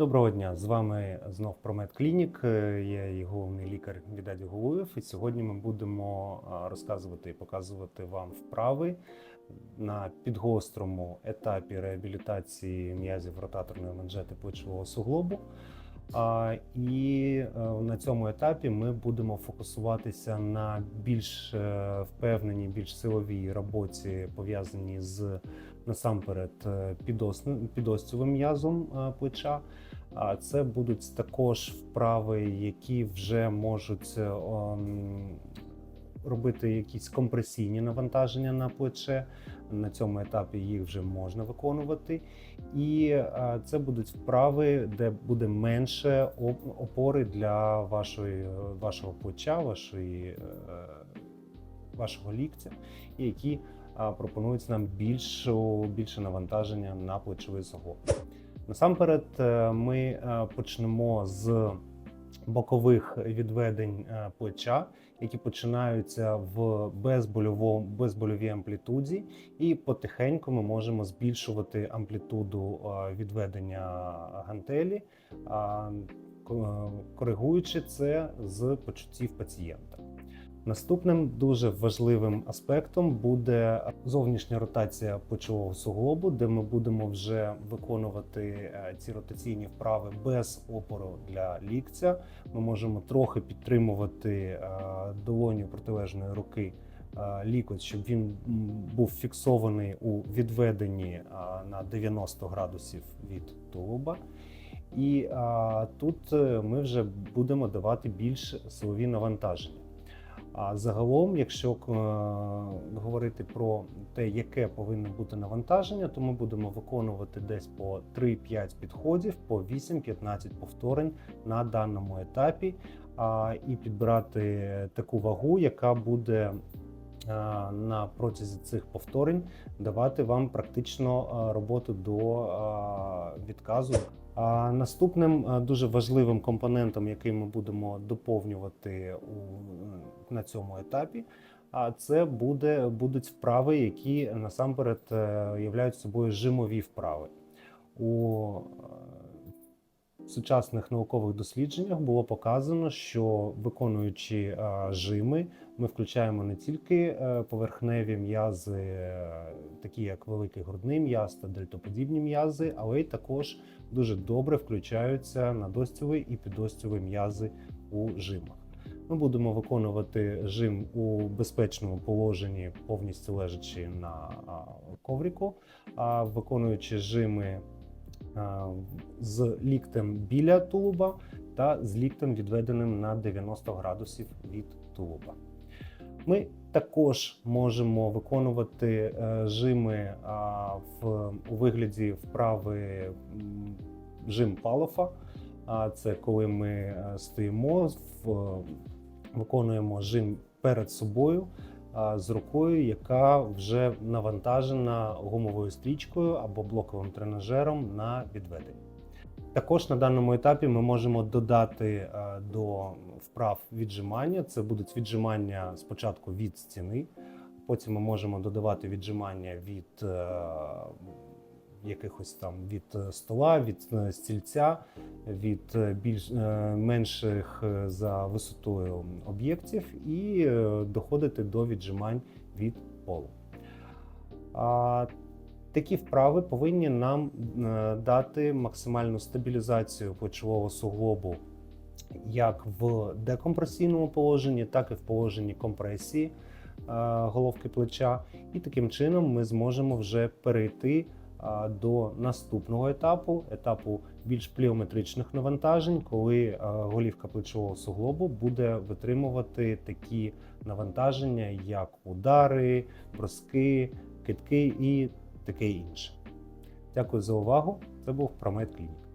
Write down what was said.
Доброго дня! З вами знов Промет Клінік. Е, Я її головний лікар Відаді Голуєв. І сьогодні ми будемо розказувати і показувати вам вправи на підгострому етапі реабілітації м'язів ротаторної манжети плечового суглобу. І е, на цьому етапі ми будемо фокусуватися на більш е, впевненій, більш силовій роботі, пов'язаній з насамперед е, підос- підостьовим м'язом е, плеча. А це будуть також вправи, які вже можуть е, робити якісь компресійні навантаження на плече. На цьому етапі їх вже можна виконувати. І це будуть вправи, де буде менше опори для вашої, вашого плеча, вашої, вашого ліктя, які а, пропонують нам більшу, більше навантаження на плечовий суглоб. Насамперед, е, ми е, почнемо з бокових відведень е, плеча, які починаються в безбольово- безбольовій амплітуді, і потихеньку ми можемо збільшувати амплітуду відведення гантелі, коригуючи це з почуттів пацієнта. Наступним дуже важливим аспектом буде зовнішня ротація плечового суглобу, де ми будемо вже виконувати е, ці ротаційні вправи без опору для ліктя. Ми можемо трохи підтримувати е, долоню протилежної руки е, лікоть, щоб він був фіксований у відведенні на 90 градусів від тулуба. І тут ми вже будемо давати більш силові навантаження. А загалом, якщо е, говорити про те, яке повинно бути навантаження, то ми будемо виконувати десь по 3-5 підходів, по 8-15 повторень на даному етапі, і підбирати таку вагу, яка буде е, на протязі цих повторень давати вам практично е, роботу до відказу. Наступним е, дуже важливим компонентом, який ми будемо доповнювати у, на цьому етапі, а це буде, будуть вправи, які насамперед е, являють собою жимові вправи. У е, сучасних наукових дослідженнях було показано, що виконуючи жими, ми включаємо не тільки е, поверхневі м'язи, е, такі як великий грудний м'яз та дельтоподібні м'язи, але й також дуже добре включаються надостьові і підостьові м'язи у жимах. Ми будемо виконувати жим у безпечному положенні, повністю лежачи на а, коврику, а виконуючи жими з ліктем біля тулуба та з ліктем відведеним на 90 градусів від тулуба. Ми також можемо виконувати е, жими в, у вигляді вправи жим палофа. Це коли ми е, стоїмо, виконуємо жим перед собою з рукою, яка вже навантажена гумовою стрічкою або блоковим тренажером на відведення. Також на даному етапі ми можемо додати е, до вправ віджимання. Це будуть віджимання спочатку від стіни, потім ми можемо додавати віджимання від е, якихось там від е, стола, від е, стільця, від е, більш менших за висотою об'єктів і доходити до віджимань від полу. А, Такі вправи повинні нам дати максимальну стабілізацію плечового суглобу як в декомпресійному положенні, так і в положенні компресії головки плеча. І таким чином ми зможемо вже перейти до наступного етапу, етапу більш пліометричних навантажень, коли голівка плечового суглобу буде витримувати такі навантаження, як удари, броски, китки і таке інше. Дякую за увагу. Це був Промет Клінік.